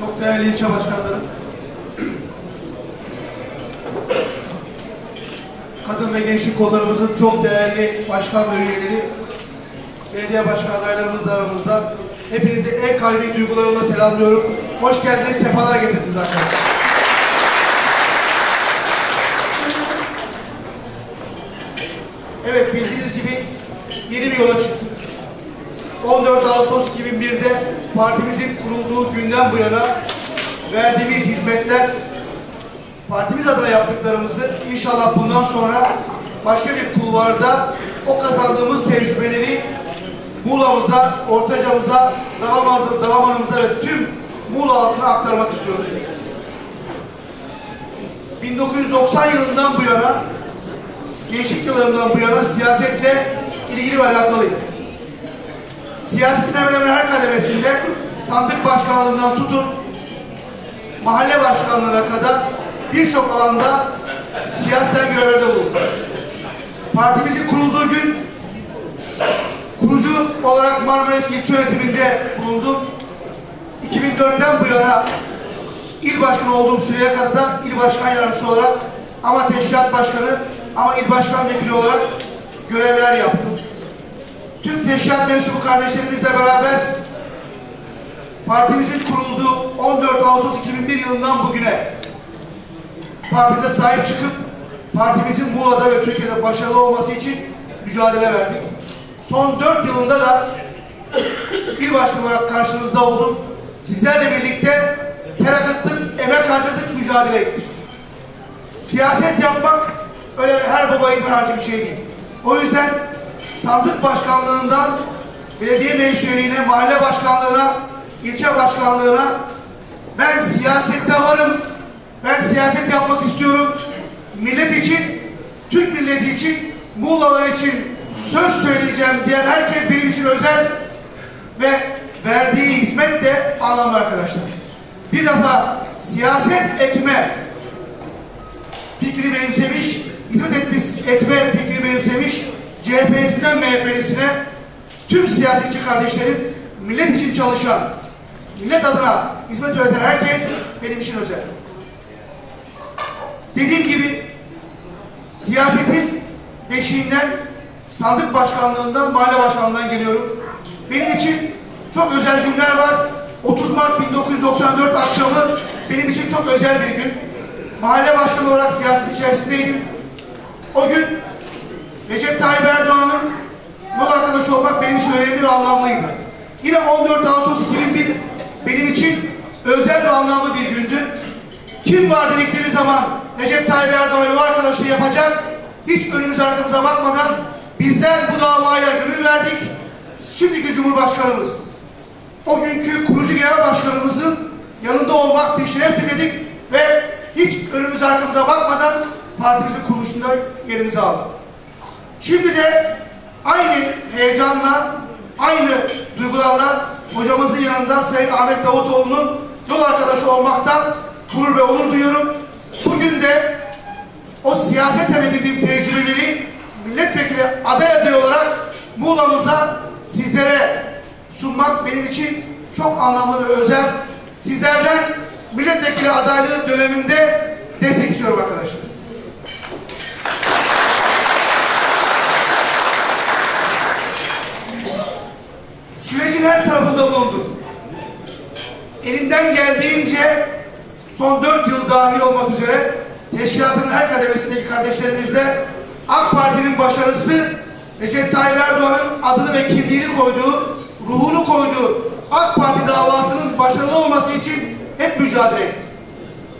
çok değerli ilçe başkanlarım, kadın ve gençlik kollarımızın çok değerli başkan üyeleri, belediye başkan adaylarımız da aramızda. Hepinizi en kalbi duygularımla selamlıyorum. Hoş geldiniz, sefalar getirdiniz arkadaşlar. Evet bildiğiniz gibi yeni bir yola çıktık. 14 Ağustos 2001'de partimizin kurulduğu günden bu yana verdiğimiz hizmetler, partimiz adına yaptıklarımızı inşallah bundan sonra başka bir kulvarda o kazandığımız tecrübeleri Muğla'mıza, Ortaca'mıza, Dalaman'ımıza, ve tüm Muğla halkına aktarmak istiyoruz. 1990 yılından bu yana, gençlik yıllarından bu yana siyasetle ilgili ve alakalıyım. Siyasetin hemen hemen her kademesinde sandık başkanlığından tutun mahalle başkanlığına kadar birçok alanda siyaseten görevlerde bulundum. Partimizin kurulduğu gün kurucu olarak Marmaris İlçe Yönetimi'nde bulundum. 2004'ten bu yana il başkanı olduğum süreye kadar da il başkan yardımcısı olarak ama teşkilat başkanı ama il başkan vekili olarak görevler yaptım tüm teşkilat mensubu kardeşlerimizle beraber partimizin kurulduğu 14 Ağustos 2001 yılından bugüne partimize sahip çıkıp partimizin Muğla'da ve Türkiye'de başarılı olması için mücadele verdik. Son 4 yılında da il başkanı olarak karşınızda oldum. Sizlerle birlikte ter akıttık, emek harcadık, mücadele ettik. Siyaset yapmak öyle her baba yiğidin harcı bir şey değil. O yüzden sandık başkanlığından belediye meclis mahalle başkanlığına, ilçe başkanlığına ben siyasette varım, ben siyaset yapmak istiyorum. Millet için, Türk milleti için, Muğla'lar için söz söyleyeceğim diyen herkes benim için özel ve verdiği hizmet de anlamlı arkadaşlar. Bir defa siyaset etme fikri benimsemiş, hizmet etmiş, etme fikri benimsemiş, CHP'sinden MHP'lisine tüm siyasetçi kardeşlerim, millet için çalışan, millet adına hizmet üreten herkes benim için özel. Dediğim gibi siyasetin beşiğinden sandık başkanlığından, mahalle başkanlığından geliyorum. Benim için çok özel günler var. 30 Mart 1994 akşamı benim için çok özel bir gün. Mahalle başkanı olarak siyaset içerisindeydim. O gün Recep Tayyip Erdoğan'ın yol arkadaşı olmak benim için önemli ve anlamlıydı. Yine 14 Ağustos 2001 benim için özel ve anlamlı bir gündü. Kim var dedikleri zaman Recep Tayyip Erdoğan yol yapacak, hiç önümüze arkamıza bakmadan bizler bu davaya gönül verdik. Şimdiki Cumhurbaşkanımız, o günkü kurucu genel başkanımızın yanında olmak bir şeref dedik ve hiç önümüze arkamıza bakmadan partimizin kuruluşunda yerimizi aldık. Şimdi de aynı heyecanla, aynı duygularla hocamızın yanında Sayın Ahmet Davutoğlu'nun yol arkadaşı olmaktan gurur ve onur duyuyorum. Bugün de o siyaseten edindiğim tecrübeleri milletvekili aday adayı olarak Muğla'mıza sizlere sunmak benim için çok anlamlı ve özel. Sizlerden milletvekili adaylığı döneminde destek istiyorum arkadaşlar. Sürecin her tarafında bulundum. Elinden geldiğince son dört yıl dahil olmak üzere teşkilatın her kademesindeki kardeşlerimizle AK Parti'nin başarısı Recep Tayyip Erdoğan'ın adını ve kimliğini koyduğu, ruhunu koyduğu AK Parti davasının başarılı olması için hep mücadele ettik.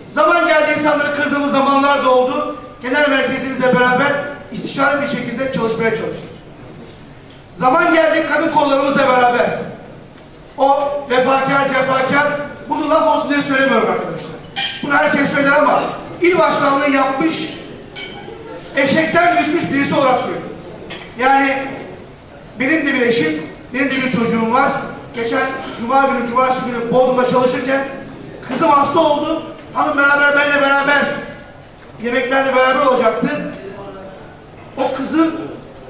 Zaman geldi insanları kırdığımız zamanlar da oldu. Genel merkezimizle beraber istişare bir şekilde çalışmaya çalıştık. Zaman geldi kadın kollarımızla beraber. O vefakar, cefakar, bunu laf olsun diye söylemiyorum arkadaşlar. Bunu herkes söyler ama il başkanlığı yapmış, eşekten düşmüş birisi olarak söylüyorum. Yani benim de bir eşim, benim de bir çocuğum var. Geçen cuma günü, cumartesi günü Bodrum'da çalışırken kızım hasta oldu. Hanım beraber, benle beraber yemeklerde beraber olacaktı. O kızı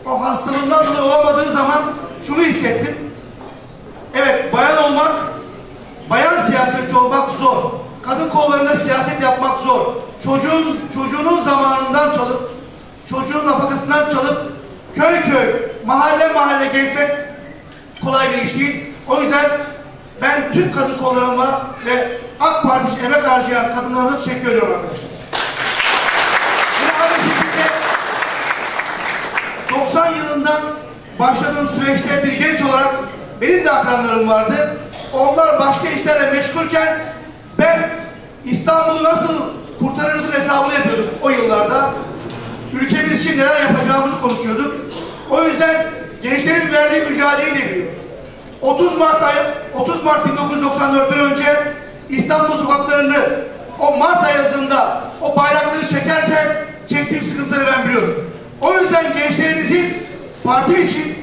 o hastalığından dolayı olamadığı zaman şunu hissettim. Evet, bayan olmak Bayan siyasetçi olmak zor. Kollarında siyaset yapmak zor. Çocuğun, çocuğunun zamanından çalıp, çocuğun nafakasından çalıp, köy köy, mahalle mahalle gezmek kolay bir iş değil. O yüzden ben tüm kadın kollarıma ve AK Parti emek harcayan kadınlarıma teşekkür ediyorum arkadaşlar. Yine aynı şekilde 90 yılından başladığım süreçte bir genç olarak benim de akranlarım vardı. Onlar başka işlerle meşgulken ben İstanbul'u nasıl kurtarırızın hesabını yapıyordum o yıllarda. Ülkemiz için neler yapacağımızı konuşuyorduk. O yüzden gençlerin verdiği mücadeleyi de biliyorum. 30 Mart ayı, 30 Mart 1994'ten önce İstanbul sokaklarını o Mart ayazında o bayrakları çekerken çektiğim sıkıntıları ben biliyorum. O yüzden gençlerimizin partim için,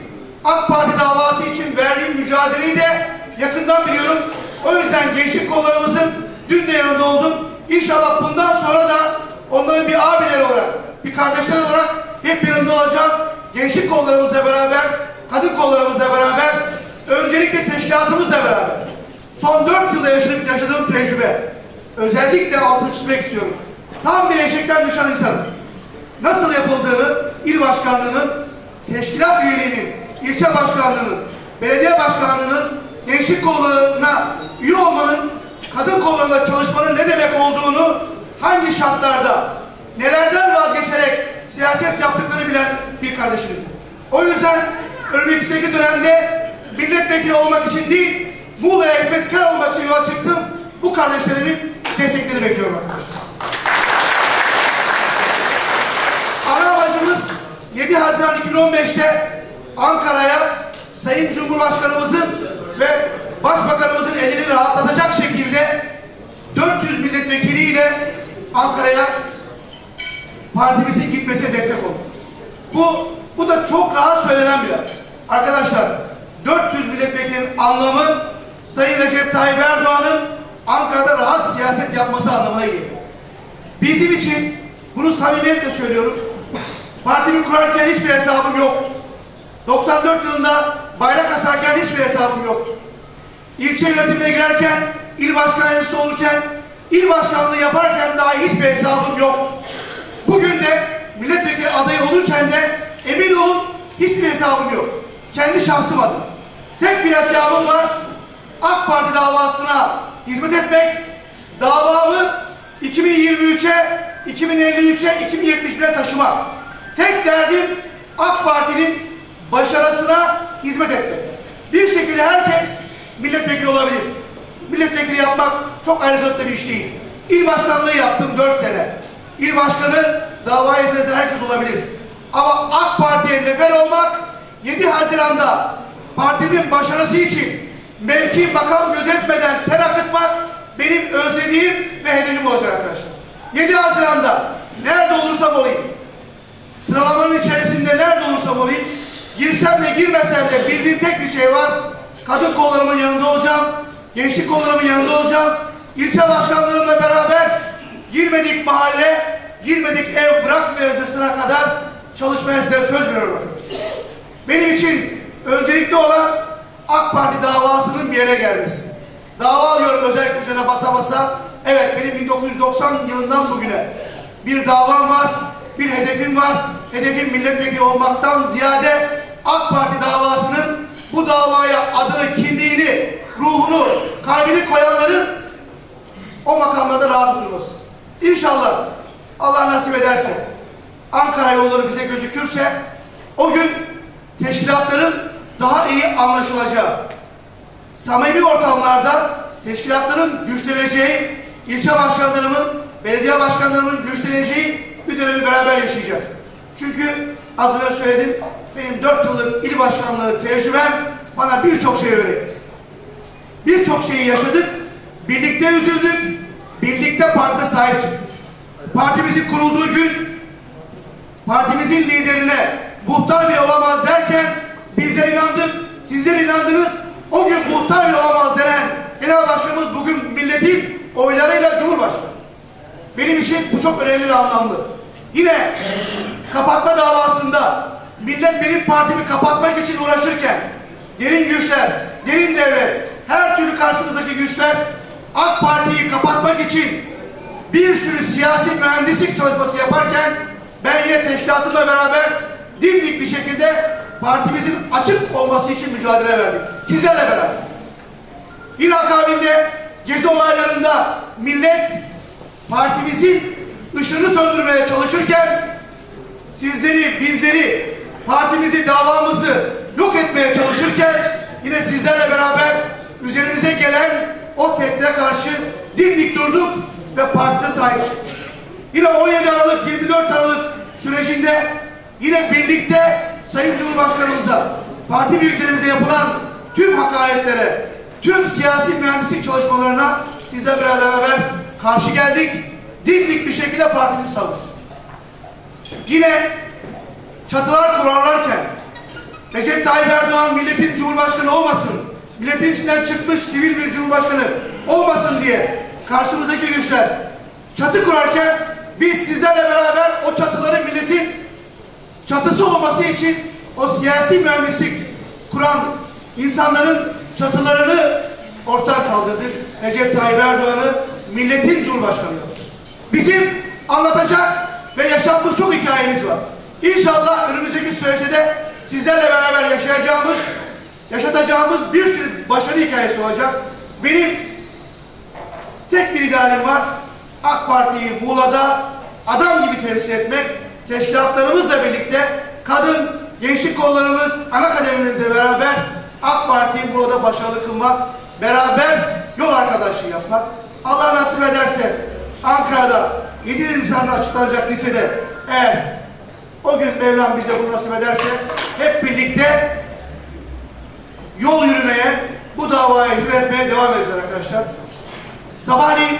AK Parti davası için verdiği mücadeleyi de yakından biliyorum. O yüzden gençlik kollarımızın dün de yanında oldum. İnşallah bundan sonra da onların bir abileri olarak, bir kardeşler olarak hep yanında olacağım. Gençlik kollarımızla beraber, kadın kollarımızla beraber, öncelikle teşkilatımızla beraber son dört yılda yaşadık, yaşadığım tecrübe özellikle altını çizmek istiyorum. Tam bir eşekten düşen insanım. Nasıl yapıldığını, il başkanlığının, teşkilat üyeliğinin, ilçe başkanlığının, belediye başkanlığının, gençlik kollarına üye olmanın, kadın kollarında çalışmanın ne demek olduğunu, hangi şartlarda, nelerden vazgeçerek siyaset yaptıklarını bilen bir kardeşinizim. O yüzden önümüzdeki dönemde milletvekili olmak için değil, Muğla'ya hizmetkar olmak için yola çıktım. Bu kardeşlerimin desteklerini bekliyorum arkadaşlar. Ana amacımız 7 Haziran 2015'te Ankara'ya Sayın Cumhurbaşkanımızın ve Başbakanımızın elini rahatlatacak şekilde 400 milletvekiliyle Ankara'ya partimizin gitmesine destek oldu. Bu, bu da çok rahat söylenen bir laf. Arkadaşlar 400 milletvekilinin anlamı Sayın Recep Tayyip Erdoğan'ın Ankara'da rahat siyaset yapması anlamına geliyor. Bizim için bunu samimiyetle söylüyorum. Partimi kurarken hiçbir hesabım yoktu. 94 yılında bayrak asarken hiçbir hesabım yoktu. İlçe yönetimine girerken, il başkan yardımcısı olurken, il başkanlığı yaparken dahi hiçbir hesabım yoktu. Bugün de milletvekili adayı olurken de emin olun hiçbir hesabım yok. Kendi şahsım adına. Tek bir hesabım var. AK Parti davasına hizmet etmek, davamı 2023'e, 2053'e, 2071'e taşımak. Tek derdim AK Parti'nin başarısına hizmet etmek. Bir şekilde herkes milletvekili olabilir. Milletvekili yapmak çok ayrıcalıklı bir iş değil. İl başkanlığı yaptım 4 sene. İl başkanı dava eden herkes olabilir. Ama AK Parti'ye nefer olmak 7 Haziran'da partimin başarısı için mevki makam gözetmeden ter akıtmak benim özlediğim ve hedefim olacak arkadaşlar. 7 Haziran'da nerede olursam olayım, sıralamanın içerisinde nerede olursam olayım, girsem de girmesem de bildiğim tek bir şey var. Kadın kollarımın yanında olacağım, gençlik kollarımın yanında olacağım. İlçe başkanlarımla beraber girmedik mahalle, girmedik ev bırakmayacasına kadar çalışmaya size söz veriyorum arkadaşlar. Benim için öncelikli olan AK Parti davasının bir yere gelmesi. Dava alıyorum özellikle üzerine basa basa. Evet benim 1990 yılından bugüne bir davam var, bir hedefim var. Hedefim milletvekili olmaktan ziyade AK Parti davasının bu davaya adını, kimliğini, ruhunu, kalbini koyanların o makamlarda rahat durması. İnşallah Allah nasip ederse Ankara yolları bize gözükürse o gün teşkilatların daha iyi anlaşılacağı, samimi ortamlarda teşkilatların güçleneceği, ilçe başkanlarımın, belediye başkanlarımın güçleneceği bir dönemi beraber yaşayacağız. Çünkü az önce söyledim, benim dört yıllık il başkanlığı tecrübem bana birçok şey öğretti. Birçok şeyi yaşadık, birlikte üzüldük, birlikte partide sahip çıktık. Partimizin kurulduğu gün partimizin liderine muhtar bile olamaz derken bizler inandık, sizler inandınız. O gün muhtar bile olamaz denen genel başkanımız bugün milletin oylarıyla cumhurbaşkanı. Benim için bu çok önemli ve anlamlı. Yine kapatma davasında millet benim partimi kapatmak için uğraşırken derin güçler, derin devlet, her türlü karşımızdaki güçler AK Parti'yi kapatmak için bir sürü siyasi mühendislik çalışması yaparken ben yine teşkilatımla beraber dimdik bir şekilde partimizin açık olması için mücadele verdik. Sizlerle beraber. Yine akabinde gezi olaylarında millet partimizin ışığını söndürmeye çalışırken sizleri, bizleri, partimizi, davamızı yok etmeye çalışırken yine sizlerle beraber üzerimize gelen o tehdide karşı dimdik durduk ve partide sahip çıktık. Yine 17 Aralık, 24 Aralık sürecinde yine birlikte Sayın Cumhurbaşkanımıza, parti büyüklerimize yapılan tüm hakaretlere, tüm siyasi mühendislik çalışmalarına sizlerle beraber karşı geldik. Dimdik bir şekilde partimizi savunduk. Yine çatılar kurarlarken Recep Tayyip Erdoğan milletin cumhurbaşkanı olmasın, milletin içinden çıkmış sivil bir cumhurbaşkanı olmasın diye karşımızdaki güçler çatı kurarken biz sizlerle beraber o çatıları milletin çatısı olması için o siyasi mühendislik kuran insanların çatılarını ortadan kaldırdık. Recep Tayyip Erdoğan'ı milletin cumhurbaşkanı yaptık. Bizim anlatacak ve yaşanmış çok hikayemiz var. İnşallah önümüzdeki süreçte de sizlerle beraber yaşayacağımız, yaşatacağımız bir sürü başarı hikayesi olacak. Benim tek bir idealim var. AK Parti'yi Muğla'da adam gibi temsil etmek, teşkilatlarımızla birlikte kadın, gençlik kollarımız, ana kademimizle beraber AK Parti'yi Muğla'da başarılı kılmak, beraber yol arkadaşlığı yapmak. Allah nasip ederse Ankara'da 7 Nisan'da açıklanacak lisede eğer o gün Mevlam bize bunu nasip ederse hep birlikte yol yürümeye, bu davaya hizmet etmeye devam edeceğiz arkadaşlar. Sabahleyin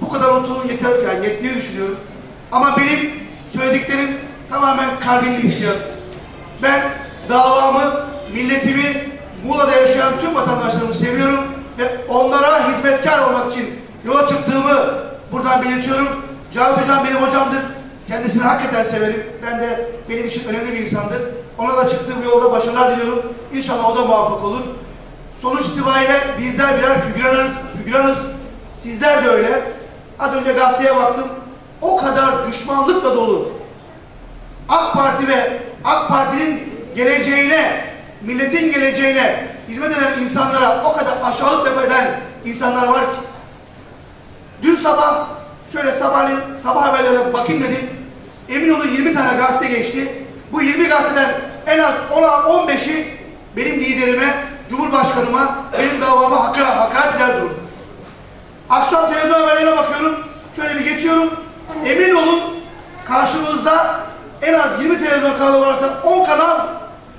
bu kadar oturum yeter, yani yettiğini düşünüyorum. Ama benim söylediklerim tamamen kalbimli hissiyat. Ben davamı, milletimi, Muğla'da yaşayan tüm vatandaşlarımı seviyorum ve onlara hizmetkar olmak için yola çıktığımı buradan belirtiyorum. Cavit Hocam benim hocamdır. Kendisini hakikaten severim. Ben de benim için önemli bir insandır. Ona da çıktığım yolda başarılar diliyorum. İnşallah o da muvaffak olur. Sonuç itibariyle bizler birer figüranız, figüranız. Sizler de öyle. Az önce gazeteye baktım. O kadar düşmanlıkla dolu. AK Parti ve AK Parti'nin geleceğine, milletin geleceğine hizmet eden insanlara o kadar aşağılık laf eden insanlar var ki. Dün sabah şöyle sabahleyin sabah haberlerine bakayım dedim. Emin olun 20 tane gazete geçti. Bu 20 gazeteden en az 10'a 15'i benim liderime, Cumhurbaşkanıma, benim davama hakaret, hakaret eder durum. Akşam televizyon haberlerine bakıyorum. Şöyle bir geçiyorum. Emin olun karşımızda en az 20 televizyon kanalı varsa 10 kanal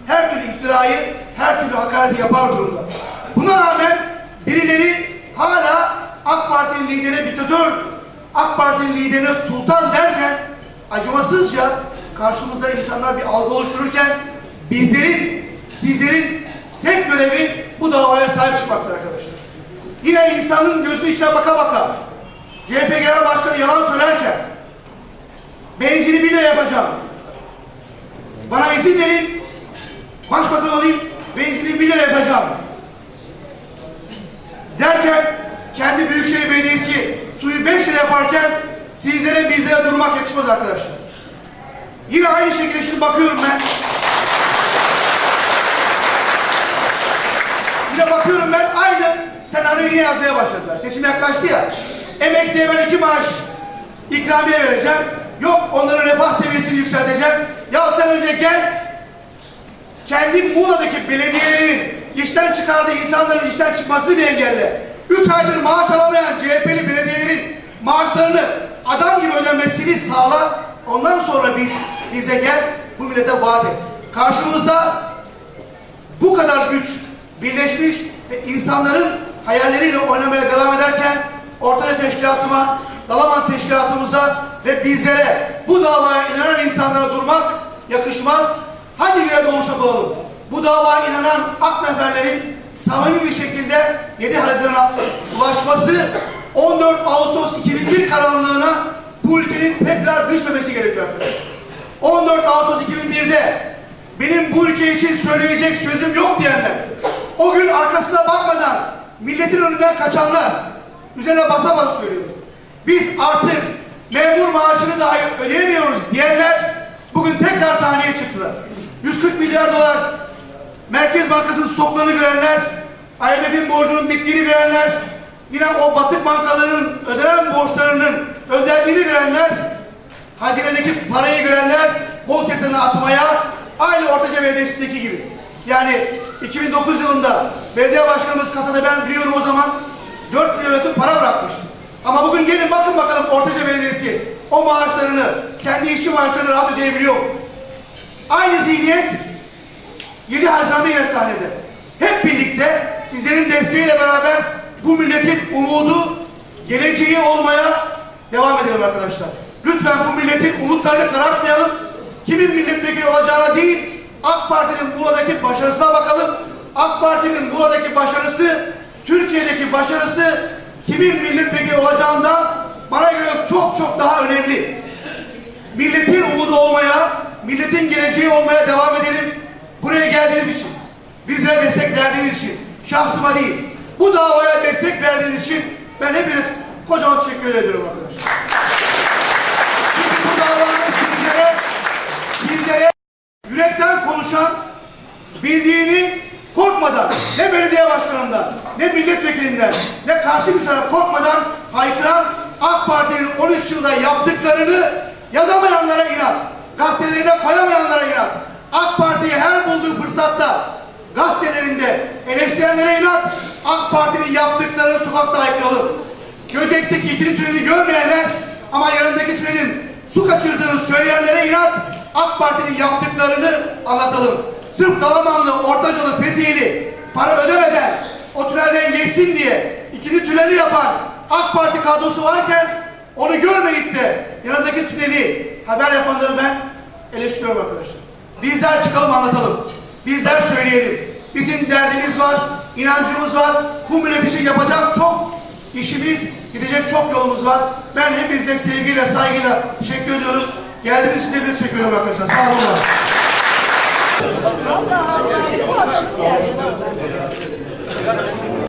her türlü iftirayı, her türlü hakareti yapar durumda. Buna rağmen birileri hala AK Parti'nin liderine diktatör, AK Parti'nin liderine sultan derken acımasızca karşımızda insanlar bir algı oluştururken bizlerin, sizlerin tek görevi bu davaya sahip çıkmaktır arkadaşlar. Yine insanın gözünün içine baka baka CHP Genel Başkanı yalan söylerken benzini lira yapacağım. Bana izin verin başbakan olayım benzini lira yapacağım. Derken kendi Büyükşehir Belediyesi suyu 5 lira yaparken sizlere bizlere durmak yakışmaz arkadaşlar. Yine aynı şekilde şimdi bakıyorum ben. Yine bakıyorum ben aynı senaryoyu yine yazmaya başladılar. Seçim yaklaştı ya. Emekliye ben iki maaş ikramiye vereceğim. Yok onların refah seviyesini yükselteceğim. Ya sen önce gel kendi Muğla'daki belediyelerin işten çıkardığı insanların işten çıkmasını bir engelle. Üç aydır maaş alamayan CHP'li belediyelerin maaşlarını adam gibi ödenmesini sağla. Ondan sonra biz bize gel bu millete vaat et. Karşımızda bu kadar güç birleşmiş ve insanların hayalleriyle oynamaya devam ederken ortada teşkilatıma, Dalaman teşkilatımıza ve bizlere bu davaya inanan insanlara durmak yakışmaz. Hangi yerde olursa olalım. Bu davaya inanan akneferlerin samimi bir şekilde 7 Haziran'a ulaşması 14 Ağustos 2001 karanlığına bu ülkenin tekrar düşmemesi gerekiyor arkadaşlar. 14 Ağustos 2001'de benim bu ülke için söyleyecek sözüm yok diyenler, o gün arkasına bakmadan milletin önünden kaçanlar, üzerine basa basa söylüyorum. Biz artık memur maaşını dahi ödeyemiyoruz diyenler bugün tekrar sahneye çıktılar. 140 milyar dolar Merkez Bankası'nın stoklarını görenler, IMF'in borcunun bittiğini görenler, yine o batık bankaların ödenen borçlarının ödendiğini görenler, hazinedeki parayı görenler bol kesene atmaya aynı Ortaca Belediyesi'ndeki gibi. Yani 2009 yılında belediye başkanımız kasada ben biliyorum o zaman 4 milyon yakın para bırakmıştı. Ama bugün gelin bakın bakalım Ortaca Belediyesi o maaşlarını, kendi işçi maaşlarını rahat ödeyebiliyor. Aynı zihniyet 7 Haziran'da yine sahnede. Hep birlikte sizlerin desteğiyle beraber bu milletin umudu, geleceği olmaya devam edelim arkadaşlar. Lütfen bu milletin umutlarını karartmayalım. Kimin milletvekili olacağına değil, AK Parti'nin buradaki başarısına bakalım. AK Parti'nin buradaki başarısı, Türkiye'deki başarısı kimin milletvekili olacağından bana göre çok çok daha önemli milletin umudu olmaya, milletin geleceği olmaya devam edelim. Buraya geldiğiniz için, bizlere destek verdiğiniz için, şahsıma değil, bu davaya destek verdiğiniz için ben hepinize kocaman teşekkür ediyorum arkadaşlar. Çünkü bu davanın sizlere, sizlere yürekten konuşan, bildiğini korkmadan, ne belediye başkanından, ne milletvekilinden, ne karşı bir taraf korkmadan haykıran AK Parti'nin 13 yılda yaptıklarını yazamayanlara inat, gazetelerine koyamayanlara inat, AK Parti'yi her bulduğu fırsatta gazetelerinde eleştirenlere inat, AK Parti'nin yaptıklarını sokakta haykıralım. Göcek'teki ikili tüneli görmeyenler ama yanındaki tünelin su kaçırdığını söyleyenlere inat, AK Parti'nin yaptıklarını anlatalım. Sırf Dalamanlı, Ortacalı, Fethiyeli para ödemeden o tünelden geçsin diye ikili tüneli yapan AK Parti kadrosu varken onu görmeyip de yanındaki tüneli haber yapanları ben eleştiriyorum arkadaşlar. Bizler çıkalım anlatalım. Bizler söyleyelim. Bizim derdimiz var, inancımız var. Bu millet için yapacak çok işimiz, gidecek çok yolumuz var. Ben hepinize sevgiyle, saygıyla teşekkür ediyorum. Geldiğiniz için bir teşekkür ederim arkadaşlar. Sağ olun. Allah Allah.